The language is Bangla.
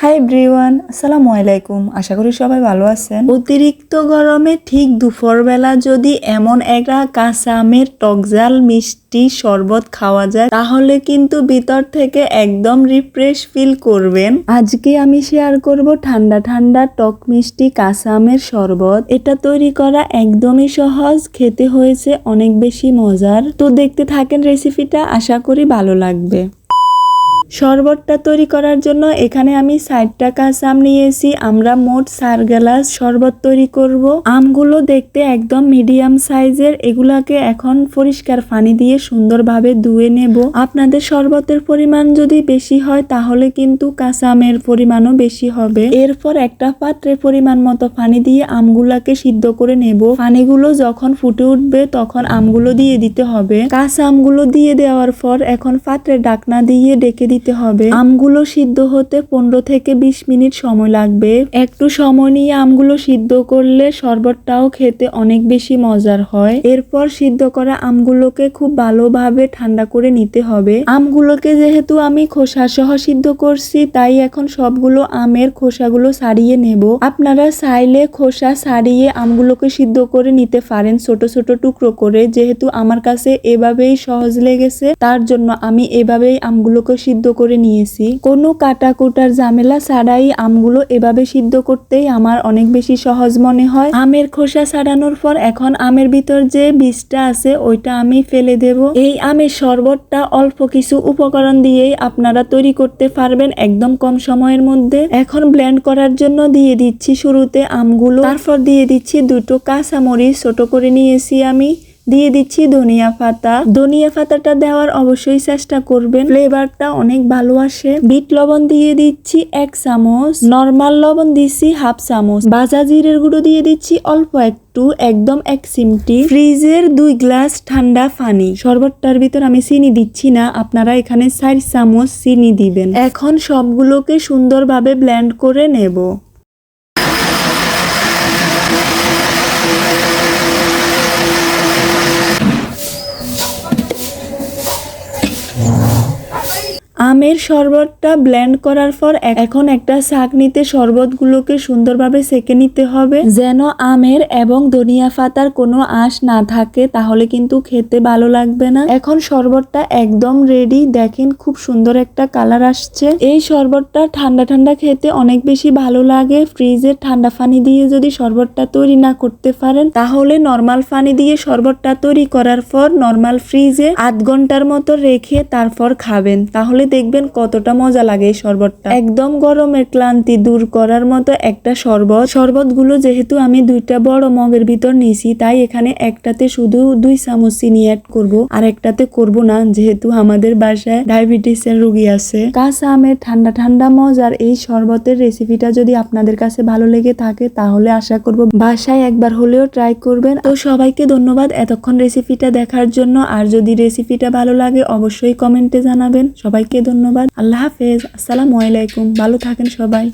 হাই ব্রিওয়ান আসসালামু আলাইকুম। আশা করি সবাই ভালো আছেন। অতিরিক্ত গরমে ঠিক দুপুরবেলা যদি এমন একটা কাঁচা আমের টকজাল মিষ্টি শরবত খাওয়া যায়, তাহলে কিন্তু ভিতর থেকে একদম রিফ্রেশ ফিল করবেন। আজকে আমি শেয়ার করব ঠান্ডা ঠান্ডা টক মিষ্টি কাঁচা আমের শরবত। এটা তৈরি করা একদমই সহজ, খেতে হয়েছে অনেক বেশি মজার। তো দেখতে থাকেন রেসিপিটা আশা করি ভালো লাগবে। শরবতটা তৈরি করার জন্য এখানে আমি ষাটটা কাঁচা আম নিয়েছি। আমরা মোট চার গ্লাস শরবত তৈরি করব। আমগুলো দেখতে একদম মিডিয়াম সাইজের এগুলাকে এখন পরিষ্কার পানি দিয়ে সুন্দরভাবে ধুয়ে নেব। আপনাদের শরবতের পরিমাণ যদি বেশি হয়, তাহলে কিন্তু কাঁচা আমের পরিমাণও বেশি হবে। এরপর একটা পাত্রে পরিমাণ মতো পানি দিয়ে আমগুলাকে সিদ্ধ করে নেব। পানিগুলো যখন ফুটে উঠবে, তখন আমগুলো দিয়ে দিতে হবে। কাঁচা আমগুলো দিয়ে দেওয়ার পর এখন পাত্রে ডাকনা দিয়ে ডেকে দিতে হবে। আমগুলো সিদ্ধ হতে পনেরো থেকে বিশ মিনিট সময় লাগবে। একটু সময় নিয়ে আমগুলো সিদ্ধ করলে শরবতটাও খেতে অনেক বেশি মজার হয়। এরপর সিদ্ধ করা আমগুলোকে খুব ভালোভাবে ঠান্ডা করে নিতে হবে। আমগুলোকে যেহেতু আমি খোসা সহ সিদ্ধ করছি, তাই এখন সবগুলো আমের খোসাগুলো সারিয়ে নেব। আপনারা চাইলে খোসা সারিয়ে আমগুলোকে সিদ্ধ করে নিতে পারেন ছোট ছোট টুকরো করে। যেহেতু আমার কাছে এভাবেই সহজ লেগেছে, তার জন্য আমি এভাবেই আমগুলোকে সিদ্ধ করে নিয়েছি। কোনো কাটা কুটার ঝামেলা ছাড়াই আমগুলো এভাবে সিদ্ধ করতেই আমার অনেক বেশি সহজ মনে হয়। আমের খোসা ছাড়ানোর পর এখন আমের ভিতর যে বীজটা আছে, ওইটা আমি ফেলে দেব। এই আমের শরবতটা অল্প কিছু উপকরণ দিয়েই আপনারা তৈরি করতে পারবেন একদম কম সময়ের মধ্যে। এখন ব্লেন্ড করার জন্য দিয়ে দিচ্ছি শুরুতে আমগুলো। তারপর দিয়ে দিচ্ছি দুটো কাঁচামরিচ ছোট করে নিয়েছি আমি। দিয়ে দিচ্ছি ধনিয়া পাতা। ধনিয়া পাতাটা দেওয়ার অবশ্যই চেষ্টা করবেন। ফ্লেভারটা অনেক ভালো আসে। বিট লবণ দিয়ে দিচ্ছি এক চামচ। নর্মাল লবণ দিচ্ছি হাফ চামচ। ভাজা জিরের গুঁড়ো দিয়ে দিচ্ছি অল্প একটু, একদম এক সিমটি ফ্রিজের দুই গ্লাস ঠান্ডা পানি। শরবতটার ভিতর আমি চিনি দিচ্ছি না, আপনারা এখানে চার চামচ চিনি দিবেন। এখন সবগুলোকে সুন্দরভাবে ব্লেন্ড করে নেব। আমের শরবতটা ব্লেন্ড করার পর এখন একটা ছাঁকনিতে শরবতগুলোকে সুন্দরভাবে সেকে নিতে হবে। যেন আমের এবং ধনিয়া পাতার কোনো আঁশ না থাকে, তাহলে কিন্তু খেতে ভালো লাগবে না। এখন শরবতটা একদম রেডি দেখেন খুব সুন্দর একটা কালার আসছে। এই শরবতটা ঠান্ডা ঠান্ডা খেতে অনেক বেশি ভালো লাগে। ফ্রিজের ঠান্ডা পানি দিয়ে যদি শরবতটা তৈরি না করতে পারেন, তাহলে নর্মাল পানি দিয়ে শরবতটা তৈরি করার পর নর্মাল ফ্রিজে আধ ঘণ্টার মতো রেখে তারপর খাবেন। তাহলে দেখবেন কতটা মজা লাগে এই শরবতটা। একদম গরমের ক্লান্তি দূর করার মতো একটা শরবত। শরবতগুলো যেহেতু আমি দুইটা বড় মগের ভিতর নিয়েছি, তাই এখানে একটাতে শুধু দুই চামচ চিনি অ্যাড করব, আর একটাতে করব না, যেহেতু আমাদের বাসায় ডায়াবেটিসের রোগী আছে। কাঁচা আমের ঠান্ডা ঠান্ডা মজার এই শরবতের রেসিপিটা যদি আপনাদের কাছে ভালো লেগে থাকে, তাহলে আশা করব বাসায় একবার হলেও ট্রাই করবেন। তো সবাইকে ধন্যবাদ এতক্ষণ রেসিপিটা দেখার জন্য, আর যদি রেসিপিটা ভালো লাগে, অবশ্যই কমেন্টে জানাবেন। সবাইকে ধন্যবাদ। আল্লাহ হাফেজ। আসসালামু আলাইকুম। ভালো থাকেন সবাই।